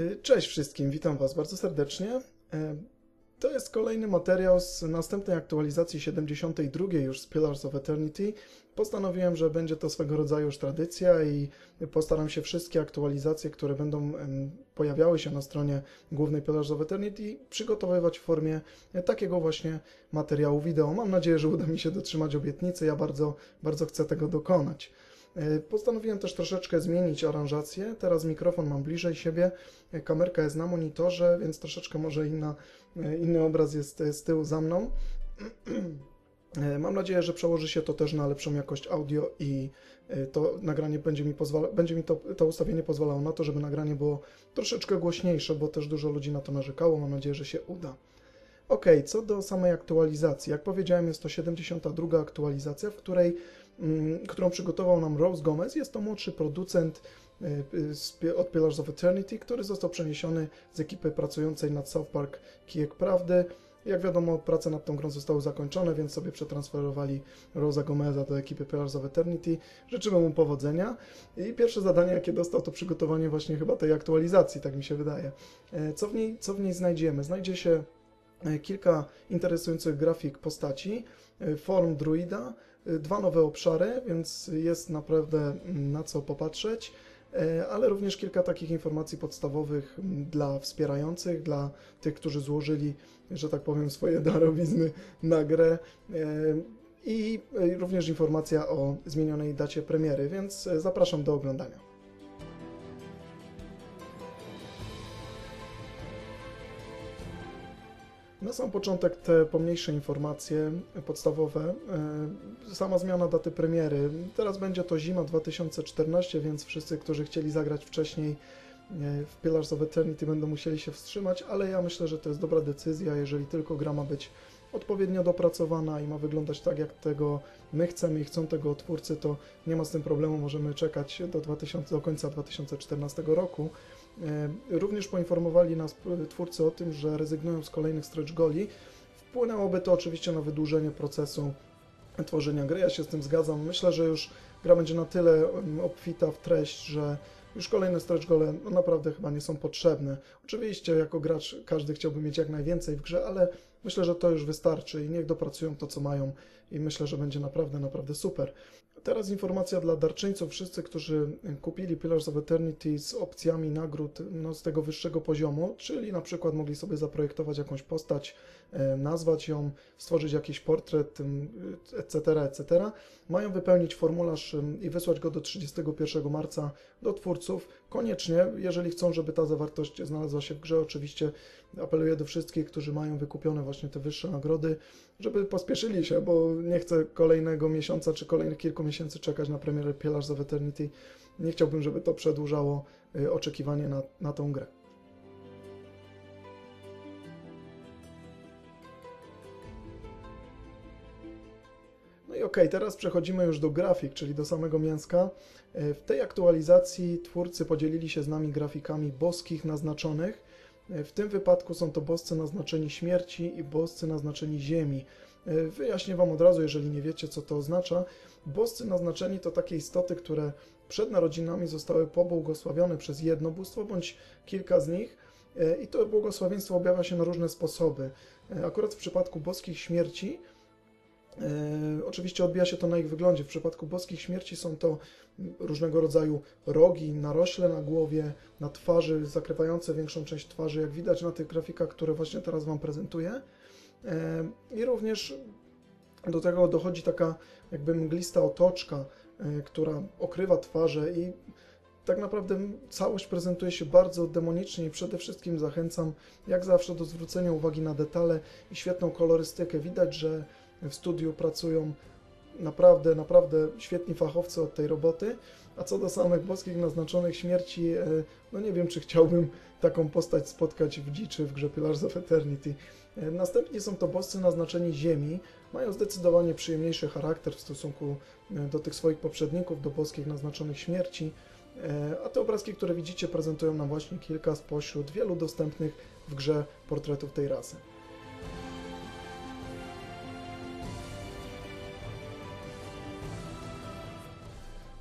Y, Cześć wszystkim, witam Was bardzo serdecznie. E, To jest kolejny materiał z następnej aktualizacji 72 już z Pillars of Eternity. Postanowiłem, że będzie to swego rodzaju już tradycja i postaram się wszystkie aktualizacje, które będą pojawiały się na stronie głównej Pillars of Eternity, przygotowywać w formie e, takiego właśnie materiału wideo. Mam nadzieję, że uda mi się dotrzymać obietnicy. Ja bardzo, bardzo chcę tego dokonać. E, Postanowiłem też troszeczkę zmienić aranżację. Teraz mikrofon mam bliżej siebie, e, kamerka jest na monitorze, więc troszeczkę może inna, e, inny obraz jest z tyłu za mną. Mam nadzieję, że przełoży się to też na lepszą jakość audio i to nagranie będzie mi, pozwala, będzie mi to, to ustawienie pozwalało na to, żeby nagranie było troszeczkę głośniejsze, bo też dużo ludzi na to narzekało. Mam nadzieję, że się uda. Ok, co do samej aktualizacji. Jak powiedziałem, jest to 72 aktualizacja, w której, którą przygotował nam Rose Gomez. Jest to młodszy producent z Pi- od Pillars of Eternity, który został przeniesiony z ekipy pracującej nad South Park Kijek Prawdy. Jak wiadomo, prace nad tą grą zostały zakończone, więc sobie przetransferowali Rosa Gomeza do ekipy Pillars of Eternity. Życzymy mu powodzenia. I pierwsze zadanie, jakie dostał, to przygotowanie właśnie chyba tej aktualizacji, tak mi się wydaje. E, Co w niej, co w niej znajdziemy? Znajdzie się e, kilka interesujących grafik postaci, e, form druida, e, dwa nowe obszary, więc jest naprawdę mm, na co popatrzeć, e, ale również kilka takich informacji podstawowych mm, dla wspierających, dla tych, którzy złożyli, że tak powiem, swoje darowizny na grę. e, I również informacja o zmienionej dacie premiery, więc zapraszam do oglądania. Na sam początek te pomniejsze informacje podstawowe. E, Sama zmiana daty premiery. Teraz będzie to zima 2014, więc wszyscy, którzy chcieli zagrać wcześniej e, w Pillars of Eternity będą musieli się wstrzymać, ale ja myślę, że to jest dobra decyzja, jeżeli tylko gra ma być odpowiednio dopracowana i ma wyglądać tak, jak tego my chcemy i chcą tego twórcy, to nie ma z tym problemu, możemy czekać do, 2000, do końca 2014 roku. E, Również poinformowali nas twórcy o tym, że rezygnują z kolejnych stretch goli. Wpłynęłoby to oczywiście na wydłużenie procesu tworzenia gry. Ja się z tym zgadzam. Myślę, że już gra będzie na tyle obfita w treść, że już kolejne stretch gole no, naprawdę chyba nie są potrzebne. Oczywiście jako gracz każdy chciałby mieć jak najwięcej w grze, ale myślę, że to już wystarczy i niech dopracują to, co mają i myślę, że będzie naprawdę, naprawdę super. Teraz informacja dla darczyńców, wszyscy, którzy kupili Pillars of Eternity z opcjami nagród no, z tego wyższego poziomu, czyli na przykład mogli sobie zaprojektować jakąś postać, e, nazwać ją, stworzyć jakiś portret, etc., etc., mają wypełnić formularz i wysłać go do 31 marca do twórców. Koniecznie, jeżeli chcą, żeby ta zawartość znalazła się w grze, oczywiście apeluję do wszystkich, którzy mają wykupione właśnie te wyższe nagrody, żeby pospieszyli się, bo nie chcę kolejnego miesiąca czy kolejnych kilku miesięcy czekać na premierę Pillars of Eternity. Nie chciałbym, żeby to przedłużało y, oczekiwanie na, na tą grę. No i okej, teraz przechodzimy już do grafik, czyli do samego mięska. E, W tej aktualizacji twórcy podzielili się z nami grafikami boskich naznaczonych. E, W tym wypadku są to boscy naznaczeni śmierci i boscy naznaczeni ziemi. E, Wyjaśnię Wam od razu, jeżeli nie wiecie, co to oznacza. Boscy naznaczeni to takie istoty, które przed narodzinami zostały pobłogosławione przez jedno bóstwo bądź kilka z nich. E, I to błogosławieństwo objawia się na różne sposoby. Akurat w przypadku boskich śmierci Oczywiście odbija się to na ich wyglądzie. W przypadku boskich śmierci są to różnego rodzaju rogi, narośle na głowie, na twarzy, zakrywające większą część twarzy, jak widać na tych grafikach, które właśnie teraz Wam prezentuję. E, I również do tego dochodzi taka jakby mglista otoczka, e, która okrywa twarze i tak naprawdę całość prezentuje się bardzo demonicznie i przede wszystkim zachęcam jak zawsze do zwrócenia uwagi na detale i świetną kolorystykę. Widać, że w studiu pracują naprawdę, naprawdę świetni fachowcy od tej roboty. A co do samych boskich naznaczonych śmierci, e, no nie wiem, czy chciałbym taką postać spotkać w dziczy w grze Pillars of Eternity. E, Następnie są to boscy naznaczeni ziemi. Mają zdecydowanie przyjemniejszy charakter w stosunku e, do tych swoich poprzedników, do boskich naznaczonych śmierci. A te obrazki, które widzicie, prezentują nam właśnie kilka spośród wielu dostępnych w grze portretów tej rasy.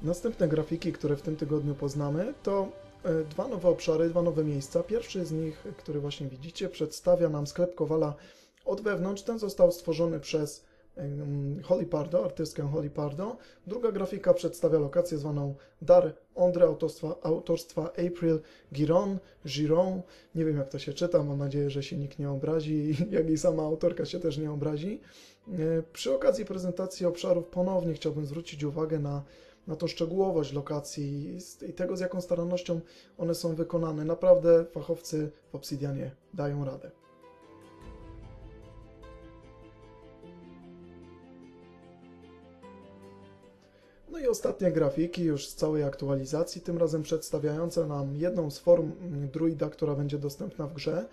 Następne grafiki, które w tym tygodniu poznamy, to e, dwa nowe obszary, dwa nowe miejsca. Pierwszy z nich, który właśnie widzicie, przedstawia nam sklep Kowala od wewnątrz. Ten został stworzony przez Holly Pardo, artystkę Holly Pardo. Druga grafika przedstawia lokację zwaną Dar Ondre autorstwa, autorstwa April Giron, Giron. Nie wiem jak to się czyta, mam nadzieję, że się nikt nie obrazi, jak i sama autorka się też nie obrazi. E, Przy okazji prezentacji obszarów ponownie chciałbym zwrócić uwagę na, na tą szczegółowość lokacji i tego, z jaką starannością one są wykonane. Naprawdę fachowcy w Obsidianie dają radę. No i ostatnie grafiki już z całej aktualizacji, tym razem przedstawiające nam jedną z form mm, druida, która będzie dostępna w grze.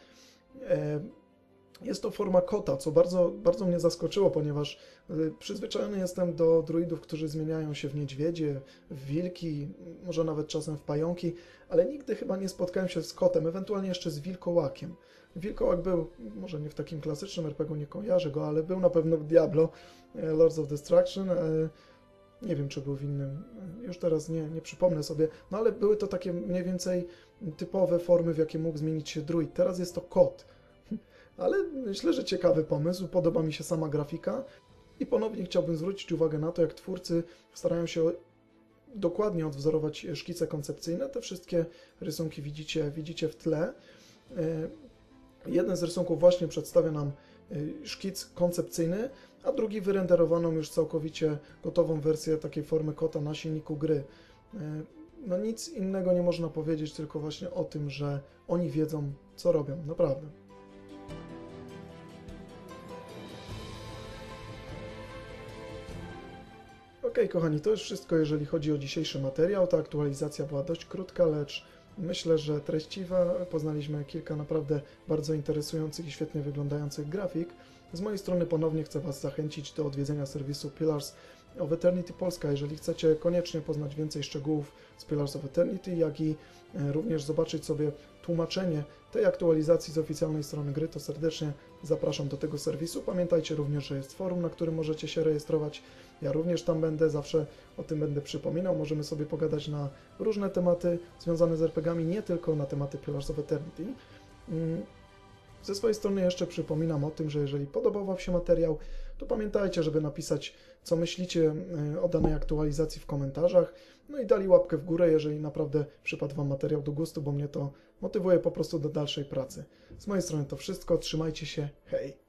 Jest to forma kota, co bardzo, bardzo mnie zaskoczyło, ponieważ y, przyzwyczajony jestem do druidów, którzy zmieniają się w niedźwiedzie, w wilki, może nawet czasem w pająki, ale nigdy chyba nie spotkałem się z kotem, ewentualnie jeszcze z wilkołakiem. Wilkołak był, może nie w takim klasycznym RPG, nie kojarzę go, ale był na pewno w Diablo, e, Lords of Destruction. e, Nie wiem, czy był w innym, już teraz nie, nie przypomnę sobie, no ale były to takie mniej więcej typowe formy, w jakie mógł zmienić się druid. Teraz jest to kot. Ale myślę, że ciekawy pomysł, podoba mi się sama grafika i ponownie chciałbym zwrócić uwagę na to, jak twórcy starają się dokładnie odwzorować szkice koncepcyjne. Te wszystkie rysunki widzicie, widzicie w tle. E, Jeden z rysunków właśnie przedstawia nam y, szkic koncepcyjny, a drugi wyrenderowaną już całkowicie gotową wersję takiej formy kota na silniku gry. E, No nic innego nie można powiedzieć, tylko właśnie o tym, że oni wiedzą, co robią, naprawdę. Ok, kochani, to już wszystko, jeżeli chodzi o dzisiejszy materiał. Ta aktualizacja była dość krótka, lecz myślę, że treściwa. Poznaliśmy kilka naprawdę bardzo interesujących i świetnie wyglądających grafik. Z mojej strony ponownie chcę Was zachęcić do odwiedzenia serwisu Pillars of Eternity Polska. Jeżeli chcecie koniecznie poznać więcej szczegółów z Pillars of Eternity, jak i e, również zobaczyć sobie tłumaczenie tej aktualizacji z oficjalnej strony gry, to serdecznie zapraszam do tego serwisu. Pamiętajcie również, że jest forum, na którym możecie się rejestrować. Ja również tam będę, zawsze o tym będę przypominał. Możemy sobie pogadać na różne tematy związane z RPGami, nie tylko na tematy Pillars of Eternity. Mm, Ze swojej strony jeszcze przypominam o tym, że jeżeli podobał Wam się materiał, to pamiętajcie, żeby napisać, co myślicie e, o danej aktualizacji w komentarzach. No i dali łapkę w górę, jeżeli naprawdę przypadł Wam materiał do gustu, bo mnie to motywuje po prostu do dalszej pracy. Z mojej strony to wszystko, trzymajcie się, hej!